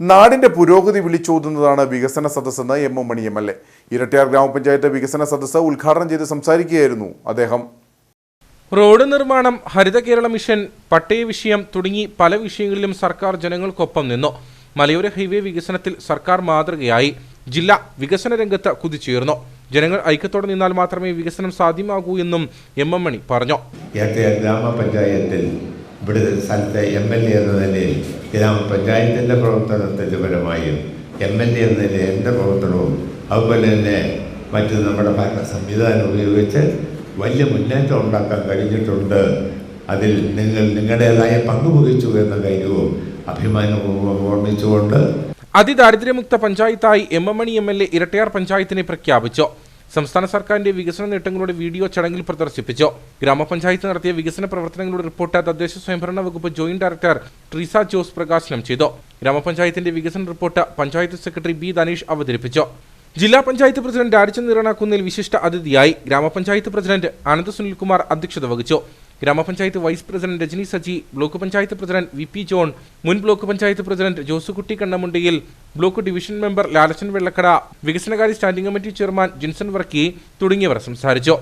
നാടിന്റെ പുരോഗതി വിളിച്ചോതുന്നതാണ് വികസന സദസ്സെന്ന് M M Mani M L A. Erattayar ഗ്രാമപഞ്ചായത്ത് വികസന സദസ്സ് ഉദ്ഘാടനം ചെയ്ത് സംസാരിക്കുകയായിരുന്നു അദ്ദേഹം. റോഡ് നിർമ്മാണം ഹരിത കേരള മിഷൻ പട്ടയ വിഷയം തുടങ്ങി പല വിഷയങ്ങളിലും സർക്കാർ ജനങ്ങൾക്കൊപ്പം നിന്നു. മലയോര ഹൈവേ വികസനത്തിൽ സർക്കാർ മാതൃകയായി. ജില്ല വികസന രംഗത്ത് കുതിച്ചുയർന്നു. ജനങ്ങൾ ഐക്യത്തോടെ നിന്നാൽ മാത്രമേ വികസനം സാധ്യമാകൂ എന്നും എം എം മണി പറഞ്ഞു. ഗ്രാമപഞ്ചായത്തിൽ ഇവിടെ സ്ഥലത്തെ എം എൽ എ എന്ന നിലയിൽ ഗ്രാമപഞ്ചായത്തിന്റെ പ്രവർത്തനത്തിന്റെ പരമായും എം എൽ എ എന്ന നിലയിൽ എന്റെ പ്രവർത്തനവും അതുപോലെ തന്നെ മറ്റ് നമ്മുടെ ഭരണ സംവിധാനം ഉപയോഗിച്ച് വലിയ മുന്നേറ്റം ഉണ്ടാക്കാൻ കഴിഞ്ഞിട്ടുണ്ട്. അതിൽ നിങ്ങൾ നിങ്ങളുടേതായ പങ്ക് വഹിച്ചു എന്ന കാര്യവും അഭിമാനപൂർവം ഓർമ്മിച്ചുകൊണ്ട് അതിദാരിദ്ര്യമുക്ത പഞ്ചായത്തായി M M Mani M L A Erattayar പഞ്ചായത്തിനെ പ്രഖ്യാപിച്ചു. സംസ്ഥാന സർക്കാരിന്റെ വികസന നേട്ടങ്ങളുടെ വീഡിയോ ചടങ്ങിൽ പ്രദർശിപ്പിച്ചു. ഗ്രാമപഞ്ചായത്ത് നടത്തിയ വികസന പ്രവർത്തനങ്ങളുടെ റിപ്പോർട്ട് തദ്ദേശ സ്വയംഭരണ വകുപ്പ് ജോയിന്റ് ഡയറക്ടർ ട്രീസ ജോസ് പ്രകാശനം ചെയ്തു. ഗ്രാമപഞ്ചായത്തിന്റെ വികസന report panchayat secretary B Dhaneesh അവതരിപ്പിച്ചു. ജില്ലാ പഞ്ചായത്ത് പ്രസിഡന്റ് ആരിച്ചൻ നിറണാക്കുന്നിൽ വിശിഷ്ട അതിഥിയായി. ഗ്രാമപഞ്ചായത്ത് പ്രസിഡന്റ് ആനന്ദ് സുനിൽകുമാർ അധ്യക്ഷത വഹിച്ചു. ഗ്രാമപഞ്ചായത്ത് vice president Rajani Saji block panchayat president V P John മുൻ block panchayat president Josukutty Kannamundiyil block division member Lalachan Vellakkada വികസനകാര്യ standing committee chairman Jinson Varkey തുടങ്ങിയവർ സംസാരിച്ചു.